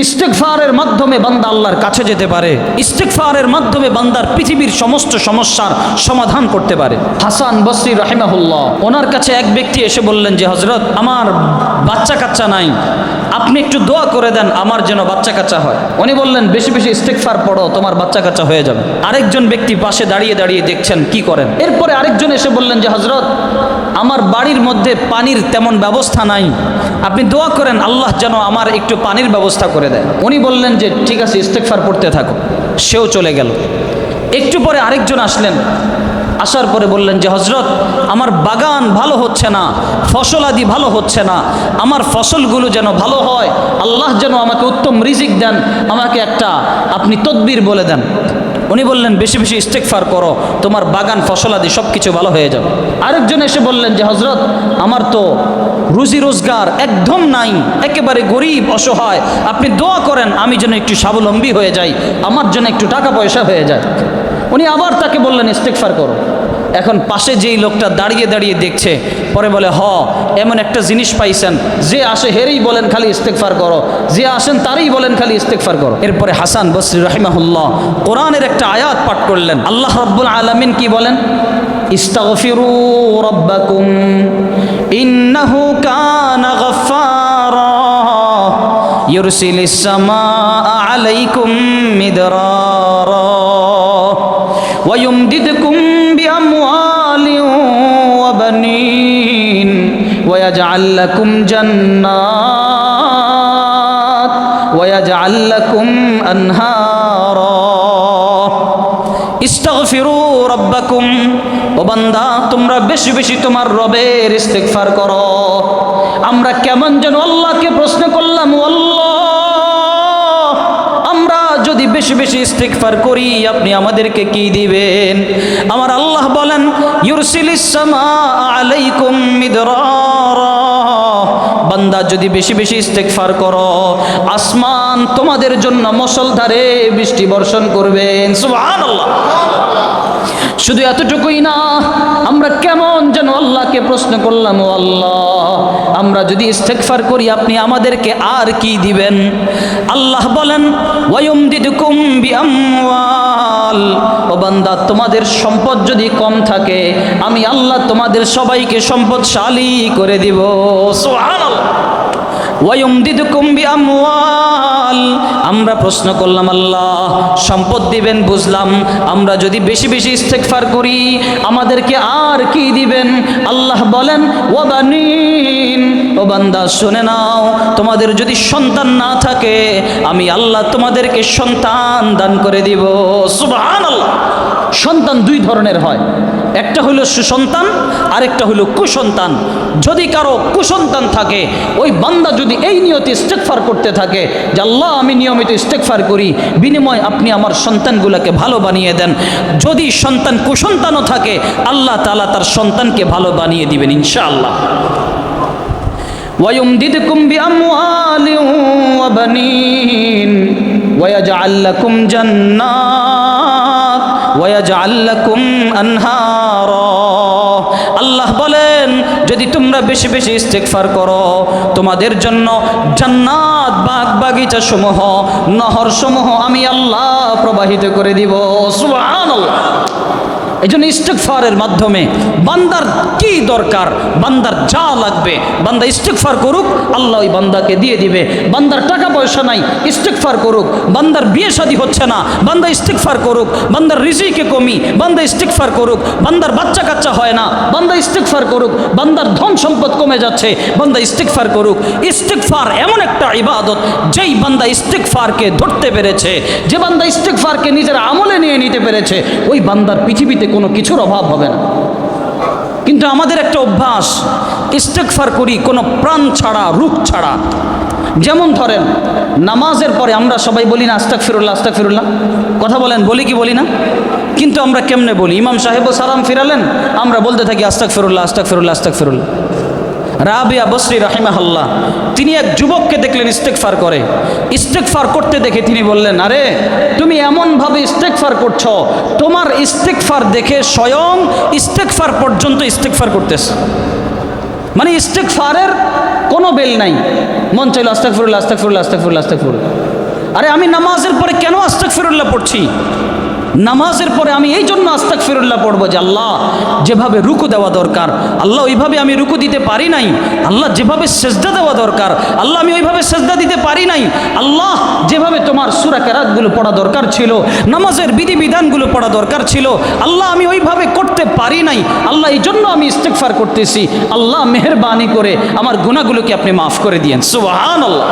ইস্তেকফারের মাধ্যমে বান্দা আল্লাহর কাছে যেতে পারে। ইস্তেকফারের মাধ্যমে বান্দার পৃথিবীর সমস্ত সমস্যার সমাধান করতে পারে। হাসান বসরি রাহিমাহুল্লাহ, ওনার কাছে এক ব্যক্তি এসে বললেন যে হজরত আমার বাচ্চা কাচ্চা নাই। আপনি একটু দোয়া করে দেন, আমার যেন বাচ্চা কাচ্চা হয়। উনি বললেন, বেশি বেশি ইস্তেকফার পড়ো, তোমার বাচ্চা কাচ্চা হয়ে যাবে। আরেকজন ব্যক্তি পাশে দাঁড়িয়ে দাঁড়িয়ে দেখছেন, কি করেন? এরপরে আরেকজন এসে বললেন যে হজরত আমার বাড়ির মধ্যে পানির তেমন ব্যবস্থা নাই। আপনি দোয়া করেন, আল্লাহ যেন আমার একটু পানির ব্যবস্থা করে দেয়। উনি বললেন যে, ঠিক আছে ইস্তেকফার পড়তে থাকো। সেও চলে গেল। একটু পরে আরেকজন আসলেন। আসার পরে বললেন যে হজরত আমার বাগান ভালো হচ্ছে না ফসলাদি ভালো হচ্ছে না। আমার ফসলগুলো যেন ভালো হয়, আল্লাহ যেন আমাকে উত্তম রিজিক দেন, আমাকে একটা আপনি তদবির বলে দেন। উনি বললেন, বেশি বেশি ইস্তেকফার করো, তোমার বাগান ফসলাদি সব কিছু ভালো হয়ে যাবে। আরেকজন এসে বললেন যে হজরত আমার তো রুজি রোজগার একদম নাই, একেবারে গরিব, অসহায়। আপনি দোয়া করেন, আমি যেন একটু স্বাবলম্বী হয়ে যাই, আমার জন্য একটু টাকা পয়সা হয়ে যায়। উনি আবার তাকে বললেন ইস্তেকফার করো। এখন পাশে যেই লোকটা দাঁড়িয়ে দাঁড়িয়ে দেখছে, পরে বলে, হ, এমন একটা জিনিস পাইছেন, যে আসে হেরেই বলেন খালি ইস্তেকফার করো, যে আসেন তারই বলেন খালি ইস্তেকফার করো। এরপরে হাসান বসরি রহিমাহুল্লাহ কোরআনের একটা আয়াত পাঠ করলেন। আল্লাহ রব্বুল আলমিন কি বলেন? ইস্তাগফিরু রব্বাকুম কানা গফারা ويجعل لكم جنات ويجعل لكم أنهارا ইস্তাগফিরু রব্বাকুম ও বান্দা তোমরা বেশি বেশি তোমার রবের ইস্তেগফার করো আমরা কেমন যেন আল্লাহকে প্রশ্ন করলাম ও আল্লাহ আমরা যদি বেশি বেশি ইস্তেগফার করি আপনি আমাদেরকে কি দিবেন আমার আল্লাহ বলেন ইউরসিলিস সামা আলাইকুম মিদরারা বান্দা যদি বেশি বেশি ইস্তেগফার করো আসমান তোমাদের জন্য মশলধারে বৃষ্টি বর্ষণ করবেন সুবহানাল্লাহ। শুধু এতটুকুই না, আমরা কেমন যেন আল্লাহকে প্রশ্ন করলাম, ও আল্লাহ, আমরা যদি ইস্তেকফার করি, আপনি আমাদেরকে আর কি দিবেন? আল্লাহ বলেন, ওয়ায়ুমদিদুকুম বিআমওয়াল। ও বান্দা, তোমাদের সম্পদ যদি কম থাকে, আমি আল্লাহ তোমাদের সবাইকে সম্পদশালী করে দিব। সুবহানাল্লাহ। ওয়ায়ুমদিদুকুম বিআমওয়াল। আমরা প্রশ্ন করলাম, আল্লাহ, সম্পদ দিবেন বুঝলাম, আমরা যদি বেশি বেশি ইস্তেগফার করি, আমাদেরকে আর কি দিবেন? আল্লাহ বলেন ওয়াবানিন ও বান্দা, শুনে নাও, তোমাদের যদি সন্তান না থাকে, আমি আল্লাহ তোমাদেরকে সন্তান দান করে দিব। সুবহানাল্লাহ। সন্তান দুই ধরনের হয়। একটা হলো সুসন্তান আরেকটা হলো কুসন্তান যদি কারো কুসন্তান থাকে ওই বান্দা যদি এই নিয়তে ইস্তেকফার করতে থাকে যে আল্লাহ আমি নিয়মিত ইস্তেকফার করি বিনিময় আপনি আমার সন্তানগুলোকে ভালো বানিয়ে দেন যদি সন্তান কুসন্তানও থাকে আল্লাহ তালা তার সন্তানকে ভালো বানিয়ে দিবেন ইনশাআল্লাহ ويمددكم بأموال وبنين ويجعل لكم جنات ويجعل لكم أنهارا আল্লাহ বলেন, যদি তোমরা বেশি বেশি ইস্তেকফার করো, তোমাদের জন্য জান্নাত বাগ বাগিচা সমূহ নহর সমূহ আমি আল্লাহ প্রবাহিত করে দিব। সুবহানাল্লাহ। এই জন্য ইস্তেকফারের মাধ্যমে বান্দার কি দরকার, বান্দার যা লাগবে, বান্দা ইস্তেকফার করুক, আল্লাহ ওই বান্দাকে দিয়ে দিবে। বান্দার টাকা পয়সা নাই ইস্তেকফার করুক। বান্দার বিয়ে শাদী হচ্ছে না, বান্দা ইস্তেকফার করুক। বান্দার রিজিকে কমি, বান্দা ইস্তেকফার করুক। বান্দার বাচ্চা কাচ্চা হয় না ইস্তেকফার করুক, বান্দার ধন সম্পদ কমে যাচ্ছে, বান্দা ইস্তেকফার করুক। ইস্তেকফার এমন একটা ইবাদত, যেই বান্দা ইস্তেকফারকে ধরতে পেরেছে, যে বান্দা ইস্তেকফারকে নিজের আমলে নিয়ে নিতে পেরেছে, ওই বান্দার পৃথিবীতে কোনো কিছুর অভাব হবে না। কিন্তু আমাদের একটা অভ্যাস ইস্তেকফার করি, কোনো প্রাণ ছাড়া, রূপ ছাড়া। যেমন ধরেন, নামাজের পরে আমরা সবাই বলি না আস্তাক ফিরুল্লাহ আস্তাক ফিরুল্লাহ কথা বলেন, বলি কি বলি না? কিন্তু আমরা কেমনে বলি? ইমাম সাহেবও সালাম ফিরালেন, আমরা বলতে থাকি আস্তাক ফিরুল্লাহ আস্তাক ফিরুল্লাহ আস্তাক ফিরুল্লাহ রাবিয়া বসরি রাহিমাহাল্লাহ, তিনি এক যুবককে দেখলেন ইস্তেকফার করে। ইস্তেকফার করতে দেখে তিনি বললেন, আরে, তুমি এমনভাবে ইস্তেকফার করছ, তোমার ইস্তেকফার দেখে স্বয়ং ইস্তেকফার পর্যন্ত ইস্তেকফার করতেছে। মানে ইস্তেকফারের কোনো বেল নাই। মন চাইল আস্তাক ফিরুল্লাহ আস্তাক ফিরুল্লাহ আস্তাক ফিরুল্লাহ আস্তাক ফিরুল্লাহ আরে আমি নামাজের পরে কেন আস্তাক ফিরুল্লাহ পড়ছি? নামাজের পরে আমি এই জন্য আস্তাক ফিরুল্লাহ পড়ব যে আল্লাহ, যেভাবে রুকু দেওয়া দরকার, আল্লাহ ওইভাবে আমি রুকু দিতে পারি নাই, আল্লাহ যেভাবে সেজদা দেওয়া দরকার, আল্লাহ আমি ওইভাবে সেজদা দিতে পারি নাই, আল্লাহ যেভাবে তোমার সুরা কেরাতগুলো পড়া দরকার ছিল, নামাজের বিধিবিধানগুলো পড়া দরকার ছিল, আল্লাহ আমি ওইভাবে করতে পারি নাই, আল্লাহ এই জন্য আমি ইস্তেকফার করতেছি, আল্লাহ মেহরবানি করে আমার গুণাগুলোকে আপনি মাফ করে দিয়েন সুবাহান আল্লাহ